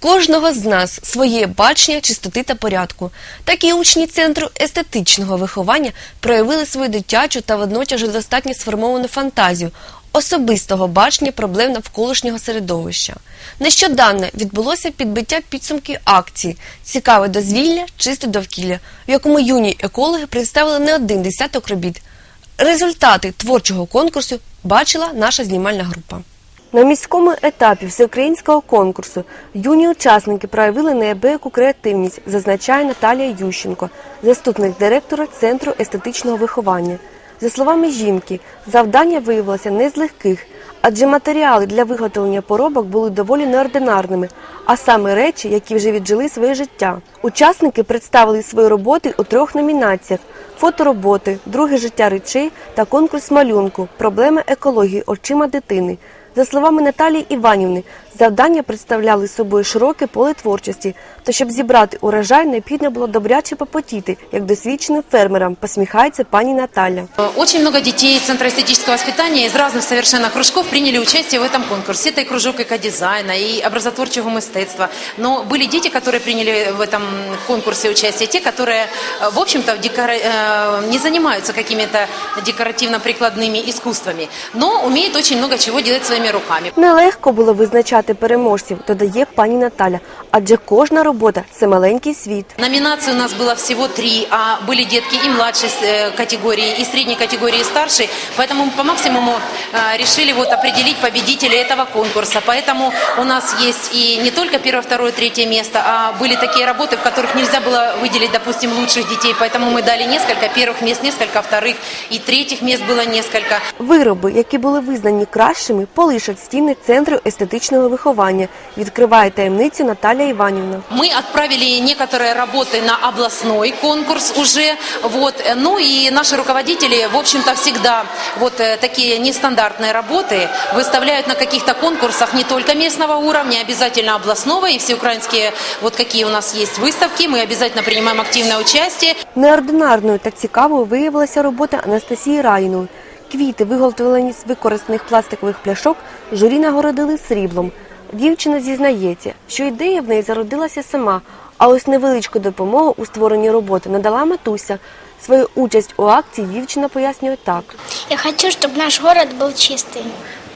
кожного з нас своє бачення чистоти та порядку. Так і учні центру естетичного виховання проявили свою дитячу та водночас достатньо сформовану фантазію особистого бачення проблем навколишнього середовища. Нещодавно відбулося підбиття підсумків акції Цікаве дозвілля, чисте довкілля, в якому юні екологи представили не один десяток робіт. Результати творчого конкурсу бачила наша знімальна група. На міському етапі всеукраїнського конкурсу юні учасники проявили неабияку креативність, зазначає Наталія Ющенко, заступник директора Центру естетичного виховання. За словами жінки, завдання виявилося не з легких, адже матеріали для виготовлення поробок були доволі неординарними, а саме речі, які вже віджили своє життя. Учасники представили свої роботи у трьох номінаціях: фотороботи, друге життя речей та конкурс малюнку Проблеми екології очима дитини. За словами Наталії Іванівни, завдання представляли собою широке поле творчості. Та щоб зібрати урожай, необхідно було добряче попотіти, як досвідченим фермерам, посміхається пані Наталя. Очень много детей Центра эстетического воспитания из разных совершенно кружков приняли участие в этом конкурсе. Это и кружок экодизайна, и образотворчего мистецтва. Но были дети, которые приняли в этом конкурсе участие, те, которые, э, в общем-то, в декора- э, не занимаются какими-то декоративно-прикладными искусствами, но умеют очень много чего делать своими руками. Нелегко було визначати переможців, додає пані Наталя, адже кожна робота це маленький світ. Номинаций у нас было всего три, а были детки и младшей э, категории, и средней категории, и старшей. Поэтому мы по максимуму э, решили вот определить победителей этого конкурса. Поэтому у нас есть и не только первое, второе, третье место, а были такие работы, в которых нельзя было выделить, допустим, лучших детей. Поэтому мы дали несколько первых мест, несколько вторых, и третьих мест было несколько. Вироби, які були визнані кращими, полишать стіни центру естетичного виховання, відкриває таємницю Наталія Іванівна. Мы отправили некоторые работы на областной конкурс уже, вот, э, ну и наши руководители, в общем-то, всегда вот э, такие нестандартные работы выставляют на каких-то конкурсах не только местного уровня, обязательно областного и всеукраинские, вот какие у нас есть выставки, мы обязательно принимаем активное участие. Неординарною та цікавою виявилася робота Анастасії Раїної. Квіти, виготовлені з використаних пластикових пляшок, журі нагородили сріблом. Дівчина зізнається, що ідея в неї зародилася сама, а ось невеличку допомогу у створенні роботи надала матуся. Свою участь у акції дівчина пояснює так. Я хочу, чтобы наш город был чистый.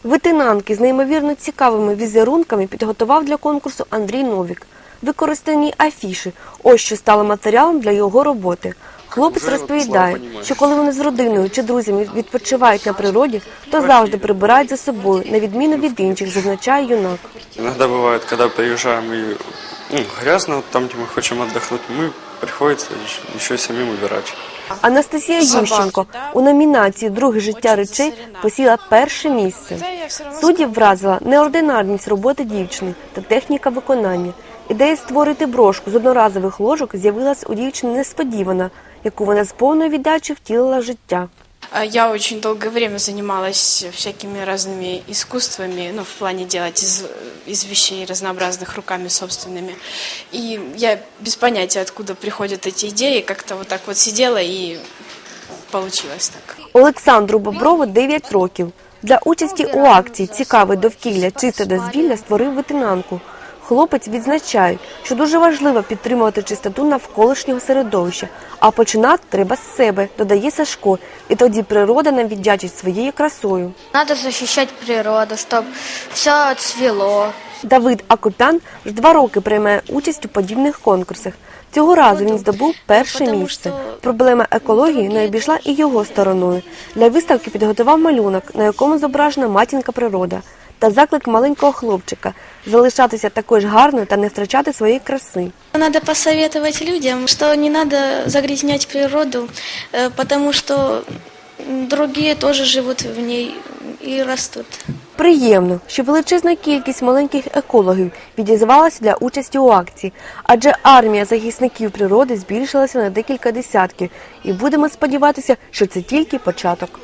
Витинанки з неймовірно цікавими візерунками підготував для конкурсу Андрій Новік. Використані афіші – ось що стало матеріалом для його роботи. Хлопець розповідає, що коли вони з родиною чи друзями відпочивають на природі, то завжди прибирають за собою, на відміну від інших, зазначає юнак. Иногда бывает, когда приезжаем и ну, грязно, вот там, где мы хотим отдохнуть, мы приходится еще самим убирать. Анастасія Ющенко у номінації Друге життя речей посіла перше місце. Суддів вразила неординарність роботи дівчини та техніка виконання. Ідея створити брошку з одноразових ложок з'явилась у дівчини несподівана, яку вона з повною віддачею втілила в життя. А Я очень долгое время занималась всякими разными искусствами, ну, в плане делать из, из вещей разнообразных руками собственными. И я без понятия, откуда приходят эти идеи, как-то вот так вот сидела и получилось так. Олександру Боброву 9 років. Для участі у акції Цікаве довкілля, чисте дозвілля створив витинанку. Хлопець відзначає, що дуже важливо підтримувати чистоту навколишнього середовища, а починати треба з себе, додає Сашко, і тоді природа нам віддячить своєю красою. Надо защищать природу, чтобы все цвело. Давид Акопян вже два роки приймає участь у подібних конкурсах. Цього разу він здобув перше місце. Проблема екології не обійшла і його стороною. Для виставки підготував малюнок, на якому зображена матінка природа, та заклик маленького хлопчика залишатися такою ж гарною та не втрачати своєї краси. Надо посоветовать людям, что не надо загрязнять природу, э, потому что другие тоже живут в ней и растут. Приємно, що величезна кількість маленьких екологів відізвалася для участі у акції, адже армія захисників природи збільшилася на декілька десятків, і будемо сподіватися, що це тільки початок.